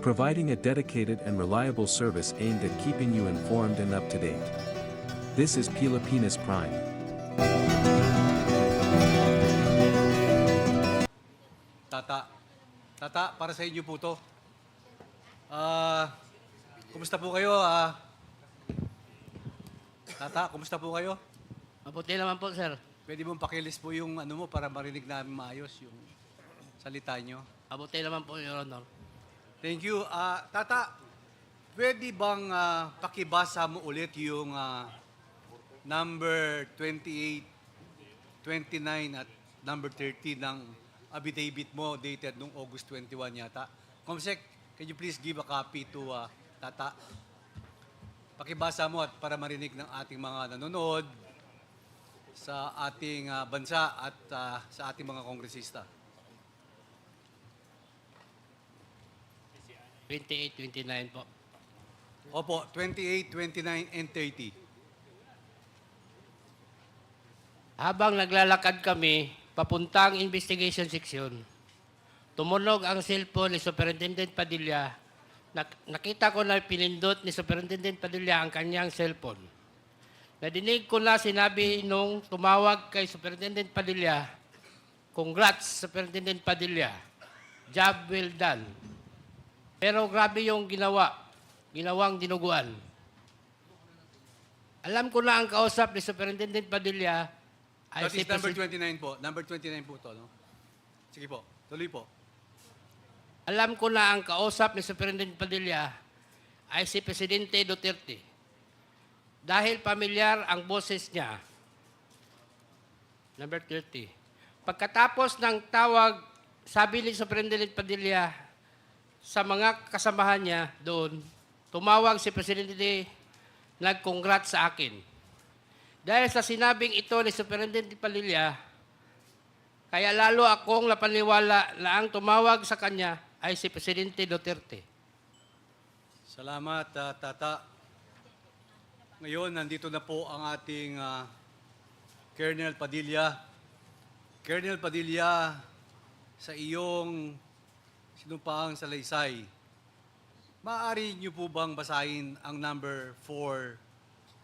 providing a dedicated and reliable service aimed at keeping you informed and up to date. This is Pilipinas Prime. Tata. Tata, para sa inyo po to. Ah, kumusta po kayo? Ah, tata, kumusta po kayo? Mabuti naman po, sir. Pwede mong pakilis po yung ano mo para marinig namin maayos yung salita nyo. Mabuti naman po, Your Honor. Thank you. Ah, tata, pwede bang ah, pakibasa mo ulit yung ah, number 28, 29 at number 30 ng affidavit mo dated noong August 21 yata? Comsec, can you please give a copy to ah, Tata? Pakibasa mo at para marinig ng ating mga nanonood sa ating ah, bansa at ah, sa ating mga kongresista. 28, 29 po. Opo, 28, 29, and 30. Habang naglalakad kami, papuntang investigation section, tumunog ang cellphone ni Superintendent Padilla. Nak- nakita ko na pinindot ni Superintendent Padilla ang kanyang cellphone. Nadinig ko na sinabi nung tumawag kay Superintendent Padilla, Congrats, Superintendent Padilla. Job well done. Pero grabe yung ginawa. Ginawang dinuguan. Alam ko na ang kausap ni Superintendent Padilla ay That si is number Presi- 29 po. Number 29 po to, no? Sige po, tuloy po. Alam ko na ang kausap ni Superintendent Padilla ay si Presidente Duterte. Dahil pamilyar ang boses niya. Number 30. Pagkatapos ng tawag, sabi ni Superintendent Padilla sa mga kasamahan niya doon, tumawag si Presidente, nag-congrats sa akin. Dahil sa sinabing ito ni Superintendent Padilla, kaya lalo akong napaniwala na ang tumawag sa kanya ay si Presidente Duterte. Salamat, ah, Tata. Ngayon, nandito na po ang ating ah, Colonel Padilla. Colonel Padilla, sa iyong sinumpaang salaysay, maaari niyo po bang basahin ang number 4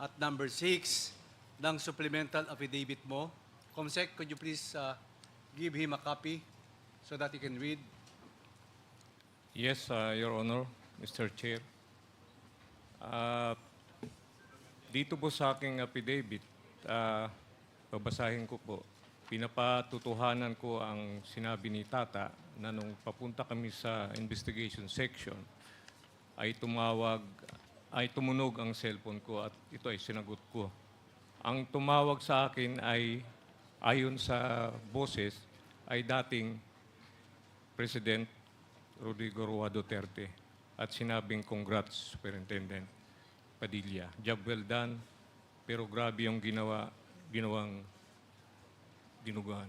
at number 6 ng supplemental affidavit mo? Comsec, could you please ah, give him a copy so that he can read? Yes, uh, Your Honor, Mr. Chair. Uh, dito po sa aking affidavit, uh, babasahin ko po, pinapatutuhanan ko ang sinabi ni Tata na nung papunta kami sa investigation section, ay tumawag, ay tumunog ang cellphone ko at ito ay sinagot ko. Ang tumawag sa akin ay, ayon sa boses, ay dating President Rodrigo Roa Duterte at sinabing congrats, Superintendent Padilla. Job well done, pero grabe yung ginawa, ginawang dinuguan.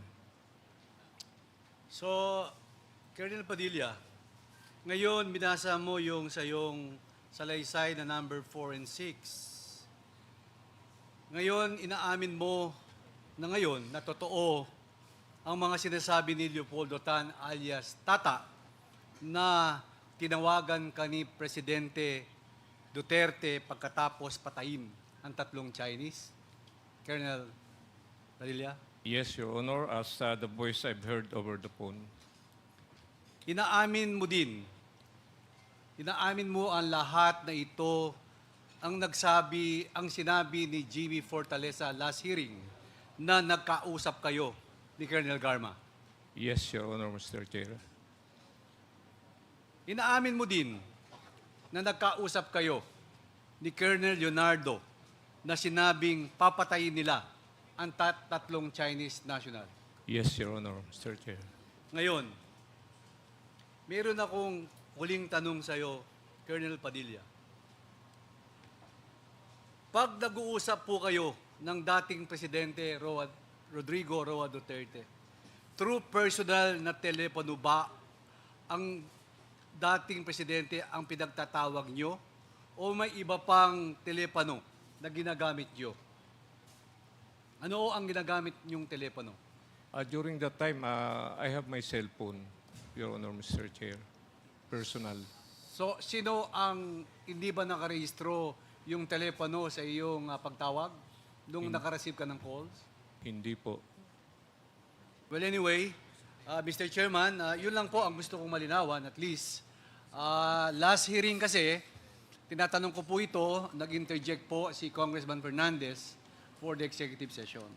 So, Colonel Padilla, ngayon binasa mo yung sa yung salaysay na number 4 and 6. Ngayon, inaamin mo na ngayon na totoo ang mga sinasabi ni Leopoldo Tan alias Tata na tinawagan ka ni Presidente Duterte pagkatapos patayin ang tatlong Chinese. Colonel Padilla? Yes, Your Honor, as uh, the voice I've heard over the phone. Inaamin mo din, inaamin mo ang lahat na ito ang nagsabi, ang sinabi ni Jimmy Fortaleza last hearing na nagkausap kayo ni Colonel Garma. Yes, Your Honor, Mr. Chair. Inaamin mo din na nagkausap kayo ni Colonel Leonardo na sinabing papatayin nila ang tat- tatlong Chinese national. Yes, Your Honor, Mr. Chair. Ngayon, meron akong huling tanong sa iyo, Colonel Padilla. Pag nag-uusap po kayo ng dating Presidente Roa, Rodrigo Roa Duterte, through personal na telepono ba ang dating Presidente ang pinagtatawag nyo o may iba pang telepono na ginagamit nyo? Ano ang ginagamit nyong telepono? Uh, during that time, uh, I have my cell phone, Your Honor, Mr. Chair. Personal. So, sino ang hindi ba nakarehistro yung telepono sa iyong ah, pagtawag nung nakareceive ka ng calls? Hindi po. Well, anyway, uh, Mr. Chairman, uh, yun lang po ang gusto kong malinawan at least. Uh, last hearing kasi, tinatanong ko po ito, nag-interject po si Congressman Fernandez for the executive session.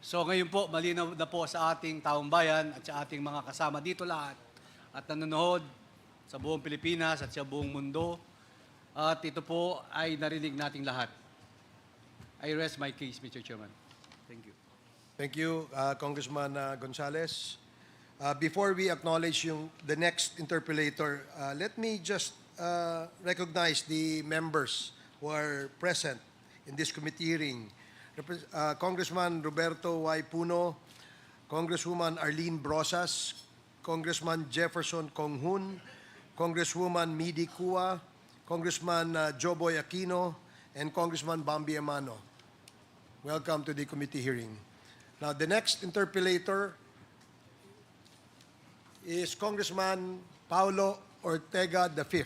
So ngayon po, malinaw na po sa ating taong bayan at sa ating mga kasama dito lahat at nanonood sa buong Pilipinas at sa buong mundo. At ito po ay narinig nating lahat. I rest my case, Mr. Chairman. Thank you. Thank you, uh, Congressman uh, Gonzales. Uh, before we acknowledge yung, the next interpellator, uh, let me just uh, recognize the members who are present in this committee hearing. Uh, Congressman Roberto Y. Puno, Congresswoman Arlene Brosas, Congressman Jefferson Konghun, Congresswoman Midi Kua, Congressman uh, Joboy Aquino, and Congressman Bambi Amano. Welcome to the committee hearing. Now, the next interpellator is Congressman Paulo Ortega V.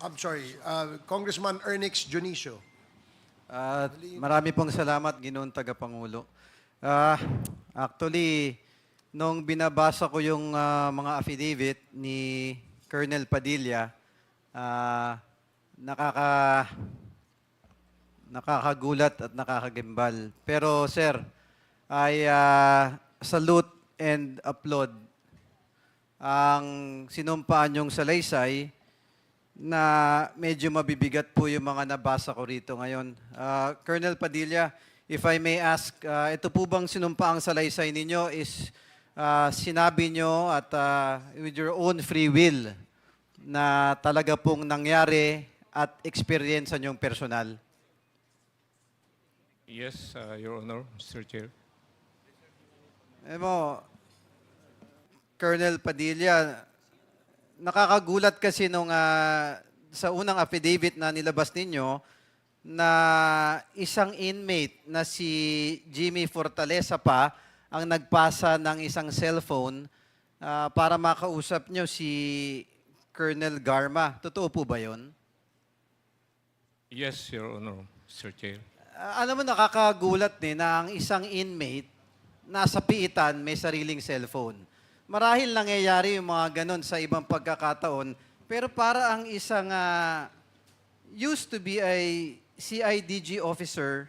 I'm sorry, uh, Congressman Ernix Junicio. At marami pong salamat, Ginoong Tagapangulo. Ah, actually, nung binabasa ko yung ah, mga affidavit ni Colonel Padilla, ah, nakaka nakakagulat at nakakagimbal. Pero sir, I ah, salute and applaud ang sinumpaan yung salaysay na medyo mabibigat po yung mga nabasa ko rito ngayon. Ah, Colonel Padilla, if I may ask, ah, ito po bang sinumpaang salaysay ninyo is ah, sinabi nyo at ah, with your own free will na talaga pong nangyari at experience nyong personal? Yes, uh, Your Honor, Mr. Chair. Eh mo, Colonel Padilla, nakakagulat kasi nung ah, sa unang affidavit na nilabas ninyo na isang inmate na si Jimmy Fortaleza pa ang nagpasa ng isang cellphone ah, para makausap nyo si Colonel Garma. Totoo po ba yon? Yes, Your Honor, Mr. Chair. Ah, alam mo, nakakagulat din na ang isang inmate nasa piitan may sariling cellphone. Marahil nangyayari yung mga ganon sa ibang pagkakataon, pero para ang isang ah, used to be a CIDG officer,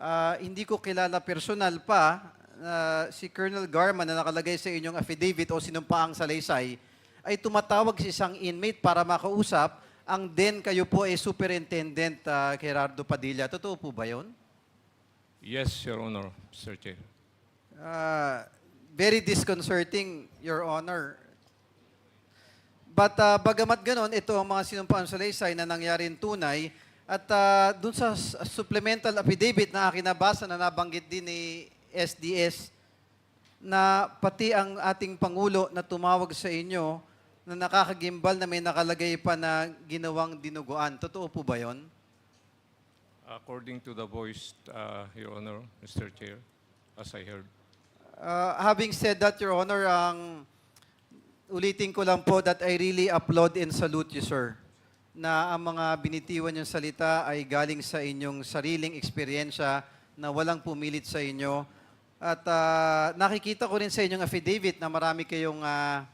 ah, hindi ko kilala personal pa, ah, si Colonel Garman na nakalagay sa inyong affidavit o sinumpaang salaysay, ay tumatawag sa isang inmate para makausap, ang then kayo po ay Superintendent ah, Gerardo Padilla. Totoo po ba yun? Yes, Your Honor, Mr. Chair. Ah, very disconcerting, Your Honor. But ah, bagamat ganon, ito ang mga sinumpaan sa laysay na nangyari tunay at ah, dun sa s- supplemental affidavit na akin nabasa na nabanggit din ni SDS na pati ang ating Pangulo na tumawag sa inyo na nakakagimbal na may nakalagay pa na ginawang dinuguan. Totoo po ba yon? According to the voice, uh, Your Honor, Mr. Chair, as I heard. Uh, having said that, Your Honor, ang ulitin ko lang po that I really applaud and salute you, sir, na ang mga binitiwan yung salita ay galing sa inyong sariling eksperyensya na walang pumilit sa inyo. At uh, nakikita ko rin sa inyong affidavit na marami kayong, uh,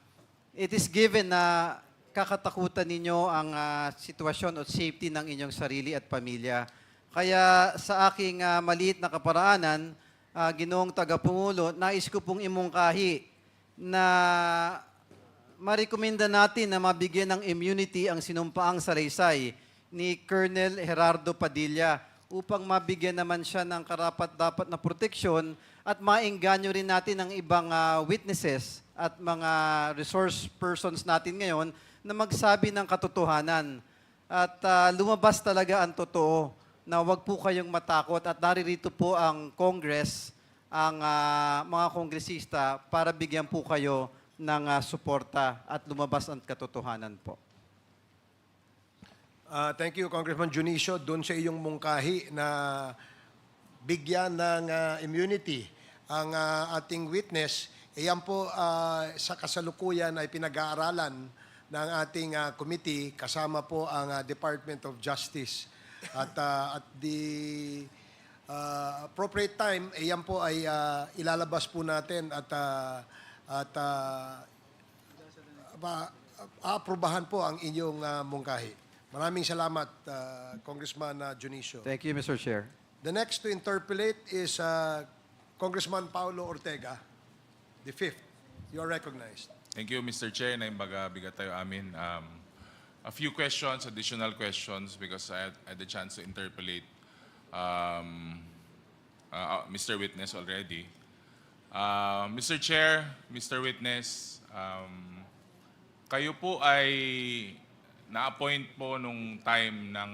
it is given na kakatakutan ninyo ang uh, sitwasyon at safety ng inyong sarili at pamilya. Kaya sa aking uh, maliit na kaparaanan, uh, ginoong tagapungulo, nais ko pong imungkahi na marekomenda natin na mabigyan ng immunity ang sinumpaang salaysay ni Colonel Gerardo Padilla upang mabigyan naman siya ng karapat-dapat na proteksyon at maengganyo rin natin ang ibang ah, witnesses at mga resource persons natin ngayon na magsabi ng katotohanan. At ah, lumabas talaga ang totoo na wag po kayong matakot at naririto po ang Congress, ang ah, mga kongresista para bigyan po kayo ng ah, suporta at lumabas ang katotohanan po. Uh, thank you, Congressman Junicio, doon sa iyong mungkahi na bigyan ng uh, immunity ang uh, ating witness. Iyan po ah, sa kasalukuyan ay pinag-aaralan ng ating ah, committee kasama po ang ah, Department of Justice. At ah, at the ah, appropriate time, iyan po ay ah, ilalabas po natin at ah, at ah, ma- aaprubahan po ang inyong ah, mungkahi. Maraming salamat, ah, Congressman ah, Junicio. Thank you, Mr. Chair. The next to interpolate is uh, Congressman Paulo Ortega, the fifth. You are recognized. Thank you, Mr. Chair. Naimbaga bigat tayo amin. Um, a few questions, additional questions, because I had, had the chance to interpolate um, uh, uh, Mr. Witness already. Uh, Mr. Chair, Mr. Witness, um, kayo po ay na-appoint po nung time ng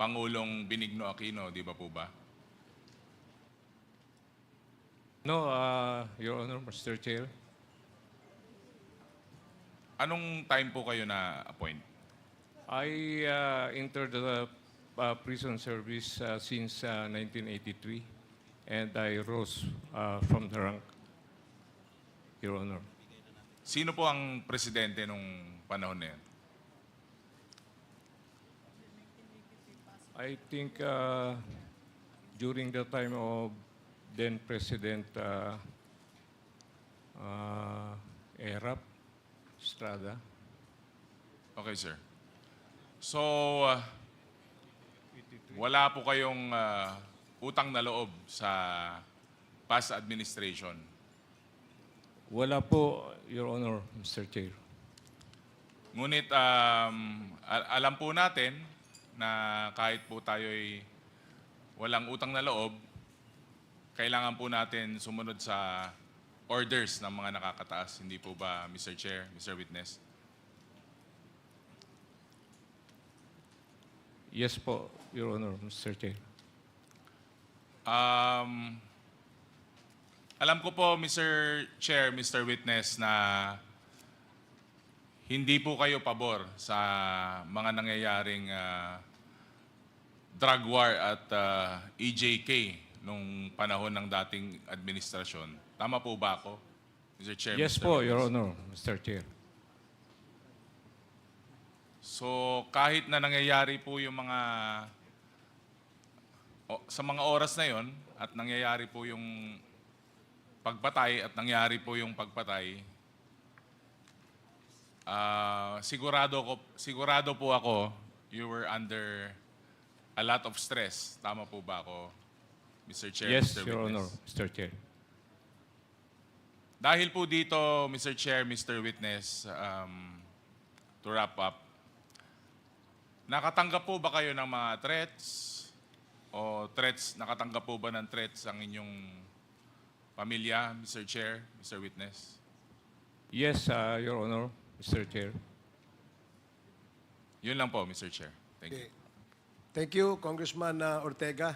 Pangulong Benigno Aquino, di ba po ba? No, uh, Your Honor, Mr. Chair. Anong time po kayo na-appoint? I uh, entered the uh, prison service uh, since uh, 1983 and I rose uh, from the rank, Your Honor. Sino po ang presidente nung panahon na yan? I think uh, during the time of then President uh, uh, Erap Estrada, Okay, sir. So, uh, wala po kayong uh, utang na loob sa past administration. wala po, Your Honor, Mr. Chair. Ngunit um, al- alam po natin na kahit po tayo'y walang utang na loob, kailangan po natin sumunod sa orders ng mga nakakataas. Hindi po ba, Mr. Chair, Mr. Witness? Yes po, Your Honor, Mr. Chair. Um, alam ko po, Mr. Chair, Mr. Witness, na hindi po kayo pabor sa mga nangyayaring ah, drug war at ah, EJK nung panahon ng dating administrasyon. Tama po ba ako, Mr. Chair? Yes Mr. po, Witness? Your Honor, Mr. Chair. So kahit na nangyayari po yung mga o- sa mga oras na yon at nangyayari po yung pagpatay at nangyari po yung pagpatay ah, sigurado ko sigurado po ako you were under a lot of stress tama po ba ako Mr. Chair Yes, Mr. Your Witness? Honor, Mr. Chair. Dahil po dito, Mr. Chair, Mr. Witness, um, to wrap up, nakatanggap po ba kayo ng mga threats? O threats, nakatanggap po ba ng threats ang inyong pamilya, Mr. Chair, Mr. Witness? Yes, uh, Your Honor, Mr. Chair. Yun lang po, Mr. Chair. Thank you. Okay. Thank you, Congressman uh, Ortega.